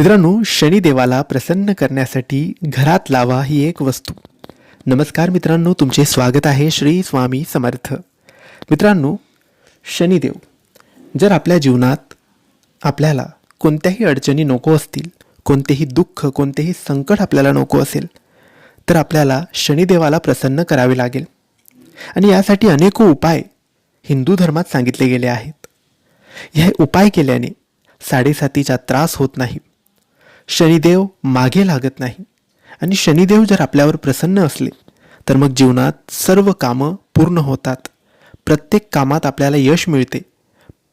मित्रांनो शनिदेवाला प्रसन्न करण्यासाठी घरात लावा ही एक वस्तू. नमस्कार मित्रांनो तुमचे स्वागत आहे श्री स्वामी समर्थ. मित्रांनो शनिदेव जर आपल्या जीवनात आपल्याला कोणत्याही अडचणी नको असतील कोणतेही दुःख कोणतेही संकट आपल्याला नको असेल तर आपल्याला शनिदेवाला प्रसन्न करावे लागेल. आणि यासाठी अनेक उपाय हिंदू धर्मात सांगितले गेले आहेत. हे उपाय केल्याने साडेसातीचा त्रास होत नाही. शनिदेव मागे लागत नाही. आणि शनिदेव जर आपल्यावर प्रसन्न असले तर मग जीवनात सर्व कामं पूर्ण होतात. प्रत्येक कामात आपल्याला यश मिळते.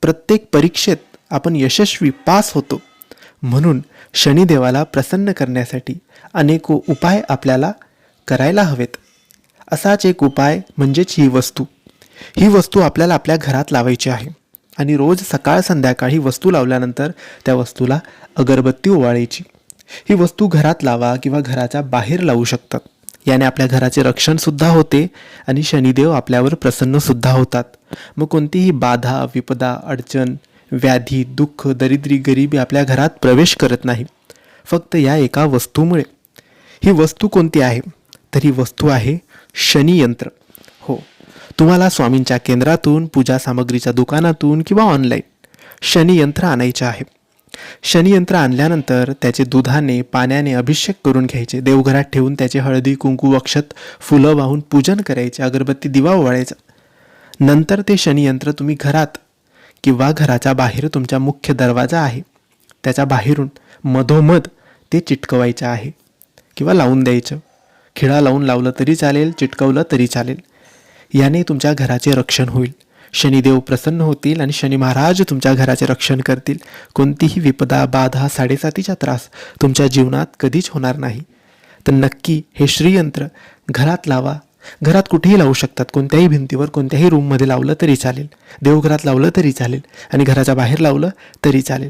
प्रत्येक परीक्षेत आपण यशस्वी पास होतो. म्हणून शनिदेवाला प्रसन्न करण्यासाठी अनेक उपाय आपल्याला करायला हवेत. असाच एक उपाय म्हणजेच ही वस्तू. ही वस्तू आपल्याला आपल्या घरात लावायची आहे. आणि रोज सकाळ संध्याकाळी वस्तू लावल्यानंतर त्या वस्तूला अगरबत्ती ओवाळायची. ही वस्तू घरात लावा किंवा घराच्या बाहेर लावू शकतात. याने आपल्या घराचे रक्षणसुद्धा होते आणि शनिदेव आपल्यावर प्रसन्नसुद्धा होतात. मग कोणतीही बाधा विपदा अडचण व्याधी दुःख दरिद्री गरिबी आपल्या घरात प्रवेश करत नाही. फक्त या एका वस्तूमुळे. ही वस्तू कोणती आहे? तर ही वस्तू आहे शनियंत्र. हो तुम्हाला स्वामींच्या केंद्रातून पूजा सामग्रीच्या दुकानातून किंवा ऑनलाईन शनियंत्र आणायचे आहे. शनियंत्र आणल्यानंतर त्याचे दुधाने पाण्याने अभिषेक करून घ्यायचे. देवघरात ठेवून त्याचे हळदी कुंकू अक्षत फुलं वाहून पूजन करायचे अगरबत्ती दिवा ओवाळायचा. नंतर ते शनियंत्र तुम्ही घरात किंवा घराच्या बाहेर तुमचा मुख्य दरवाजा आहे. त्याच्या बाहेरून मधोमध ते चिटकवायचं आहे किंवा लावून द्यायचं. खिळा लावून लावलं तरी चालेल चिटकवलं तरी चालेल. याने तुमच्या घराचे रक्षण होईल. शनिदेव प्रसन्न होतील आणि शनी महाराज तुमच्या घराचे रक्षण करतील. कोणतीही विपदा बाधा साडेसातीचा त्रास तुमच्या जीवनात कधीच होणार नाही. तर नक्की हे श्रीयंत्र घरात लावा. घरात कुठेही लावू शकतात. कोणत्याही भिंतीवर कोणत्याही रूममध्ये लावलं तरी चालेल. देवघरात लावलं तरी चालेल. आणि घराच्या बाहेर लावलं तरी चालेल.